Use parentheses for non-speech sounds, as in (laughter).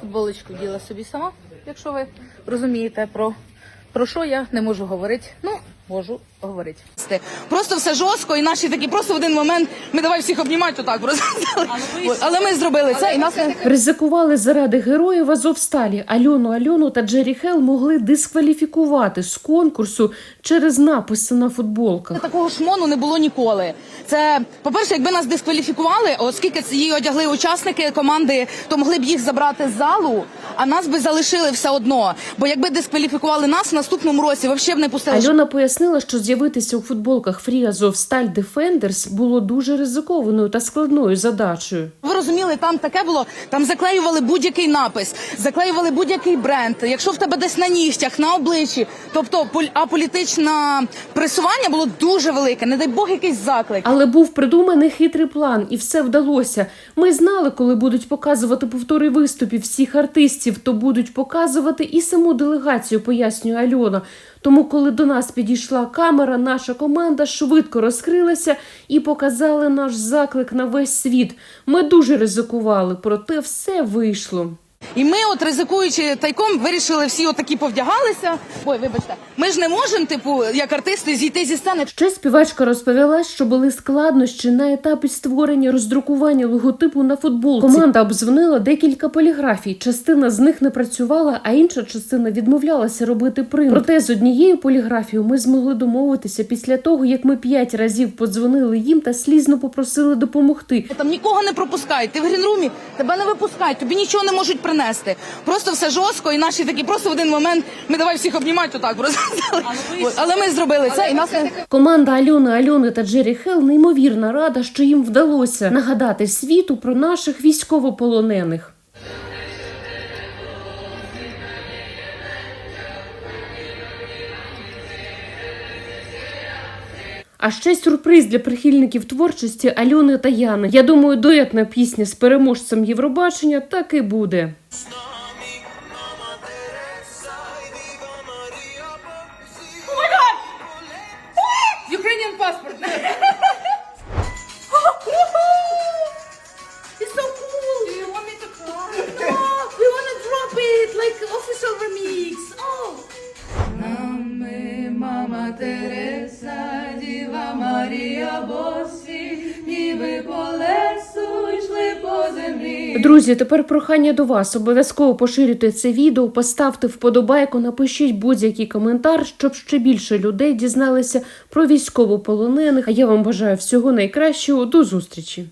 Футболочку діла собі сама, якщо ви розумієте про, про що я не можу говорити. Ну, можу говорити. Просто все жорстко, і наші такі просто в один момент ми давай всіх обнімати отак просто. (laughs) Але, але ми зробили це і нас не Ризикували заради героїв Азовсталі. Альону Альону та Джері Хел могли дискваліфікувати з конкурсу через написи на футболках. Такого шмону не було ніколи. Це, по-перше, якби нас дискваліфікували, оскільки її одягли учасники команди, то могли б їх забрати з залу, а нас би залишили все одно. Бо якби дискваліфікували нас в наступному році, взагалі б не пустили. Альона пояснила, що з'явитися у футболках Free Азовсталь Defenders було дуже ризикованою та складною задачею. Ви розуміли, там таке було. Там заклеювали будь-який напис, заклеювали будь-який бренд. Якщо в тебе десь на нігтях, на обличчі, тобто аполітичне пресування було дуже велике. Не дай Бог якийсь заклик. Але був придуманий хитрий план, і все вдалося. Ми знали, коли будуть показувати повтори виступів всіх артистів, то будуть показувати і саму делегацію, пояснює Альона. Тому, коли до нас підійшла камера, наша команда швидко розкрилася і показали наш заклик на весь світ. Ми дуже ризикували, проте все вийшло. І ми, от ризикуючи тайком, вирішили всі отакі повдягалися. Ой, вибачте, ми ж не можемо, типу, як артисти, зійти зі сцени. Ще співачка розповіла, що були складнощі на етапі створення роздрукування логотипу на футболці. Команда обдзвонила декілька поліграфій. Частина з них не працювала, а інша частина відмовлялася робити принт. Проте з однією поліграфією ми змогли домовитися після того, як ми п'ять разів подзвонили їм та слізно попросили допомогти. Там нікого не пропускають. Ти в грінрумі, тебе не випускають, тобі нічого не можуть принести. Просто все жорстко, і наші такі просто в один момент ми давай всіх обнімати отак просто. Але, але ми зробили це і нас. Команда Альони Альони та Джері Хел неймовірна рада, що їм вдалося нагадати світу про наших військовополонених. А ще сюрприз для прихильників творчості Альони та Яни. Я думаю, дуетна пісня з переможцем Євробачення так і буде. Ukrainian passport. (laughs) It's so cool. Do you want me to cry? No, we want to drop it like official remix. Oh. Тереса, Діва Марія по землі. Друзі, тепер прохання до вас. Обов'язково поширюйте це відео, поставте вподобайку, напишіть будь-який коментар, щоб ще більше людей дізналися про військовополонених. А я вам бажаю всього найкращого. До зустрічі!